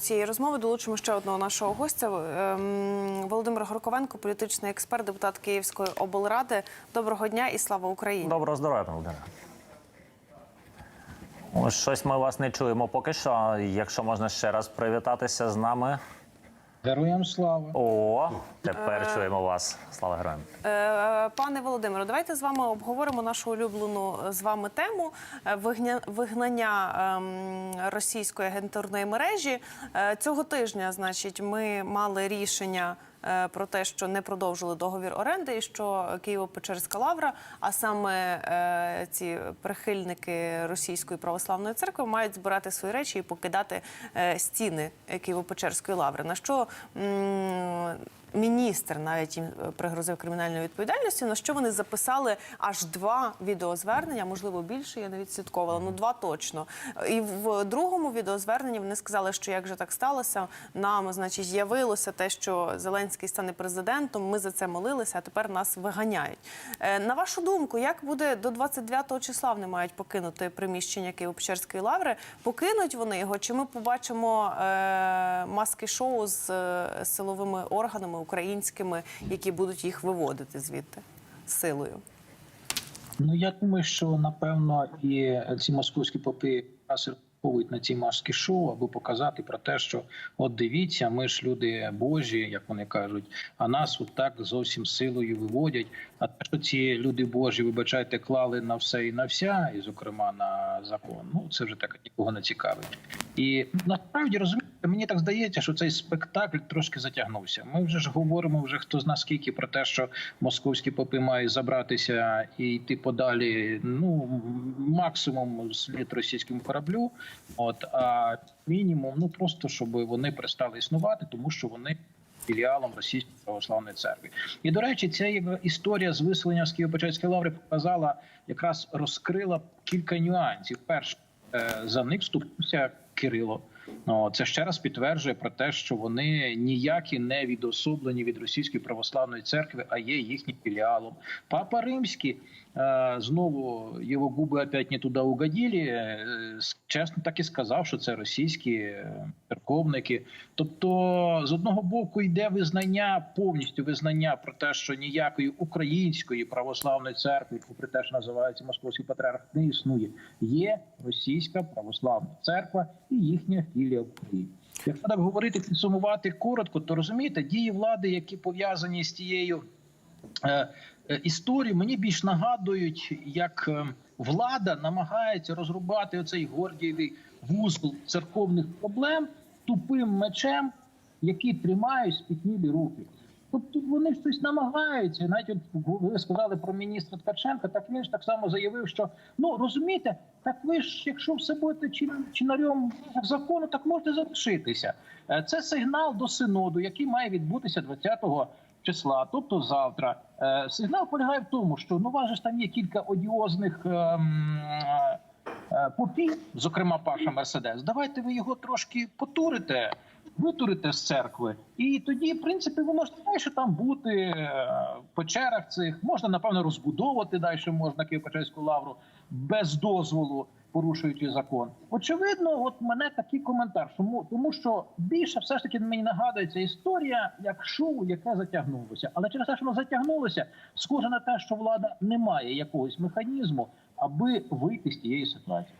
Цієї розмови долучимо ще одного нашого гостя ем, Володимир Горковенко, політичний експерт, депутат Київської облради. Доброго дня і слава Україні. Доброго здоров'я. Ось Щось ми вас не чуємо поки що. Якщо можна ще раз привітатися з нами. Героям слава. О, тепер чуємо вас. Слава героям. Е, Пане Володимире, давайте з вами обговоримо нашу улюблену е, з вами тему е, вигня- вигнання ем, російської агентурної мережі. Е, Цього тижня, значить, ми мали рішення. Е, Про те, що не продовжили договір оренди, і що Києво-Печерська лавра, а саме е, ці прихильники російської православної церкви, мають збирати свої речі і покидати е, стіни Києво-Печерської лаври. На що міністр навіть їм е, пригрозив кримінальної відповідальності, на що вони записали аж два відеозвернення, можливо більше, я не відслідковувала, ну два точно. І в другому відеозверненні вони сказали, що як же так сталося, нам, значить, з'явилося те, що Зеленський стане президентом. Ми за це молилися, а тепер нас виганяють. Е, На вашу думку, як буде до 29 числа вони мають покинути приміщення Києво-Печерської лаври? Покинуть вони його? Чи ми побачимо е, маски шоу з силовими органами українськими, які будуть їх виводити звідти силою? Ну я думаю, що напевно і ці московські попи розраховують на ці маски шоу, аби показати про те, що от дивіться, ми ж люди Божі, як вони кажуть, а нас от так зовсім силою виводять. А те, що ці люди Божі, вибачайте, клали на все і на вся, і зокрема на закон. Ну це вже так нікого не цікавить. І насправді розумієте, мені так здається, що цей спектакль трошки затягнувся. Ми вже ж говоримо вже хто зна скільки про те, що московські попи мають забратися і йти подалі. Ну максимум слід російському кораблю. От а мінімум, ну просто щоб вони перестали існувати, тому що вони. Філіалом Російської православної церкви, і до речі, ця історія з виселення з Києво-Печерської лаври показала, якраз розкрила кілька нюансів. Перше, е, за них вступився Кирило. Ну, це ще раз підтверджує про те, що вони ніякі не відособлені від російської православної церкви, а є їхнім філіалом. Папа Римський е, знову його губи опять не туди угодили. е, Чесно так і сказав, що це російські е, церковники. Тобто, з одного боку йде визнання, повністю визнання про те, що ніякої української православної церкви, попри те, що називається московський патріарх, не існує. Є російська православна церква і їхня філія в Києві. Якщо так говорити, підсумувати коротко, то розумієте, дії влади, які пов'язані з тією е, е, історією, мені більш нагадують, як е, влада намагається розрубати оцей гордієвий вузол церковних проблем тупим мечем, який тримають спітнілі руки. Тобто вони щось намагаються. Навіть от ви сказали про міністра Ткаченка, так він ж так само заявив, що ну розумієте, так ви ж, якщо все будете чин- чинарем закону, так можете залишитися. Е, Це сигнал до синоду, який має відбутися 20-го числа, тобто завтра. Е, Сигнал полягає в тому, що ну вас же там є кілька одіозних. ем, е, Попів, зокрема Паша Мерседес, давайте ви його трошки потурите, витурите з церкви, і тоді, в принципі, ви можете далі там бути е, в печерах цих. Можна напевно розбудовувати далі можна Києво-Печерську лавру без дозволу, порушуючи закон. Очевидно, от мене такий коментар. Тому, тому що більше все ж таки мені нагадується історія як шоу, яке затягнулося. Але через те, що воно затягнулося, схоже на те, що влада не має якогось механізму, аби вийти з тієї ситуації.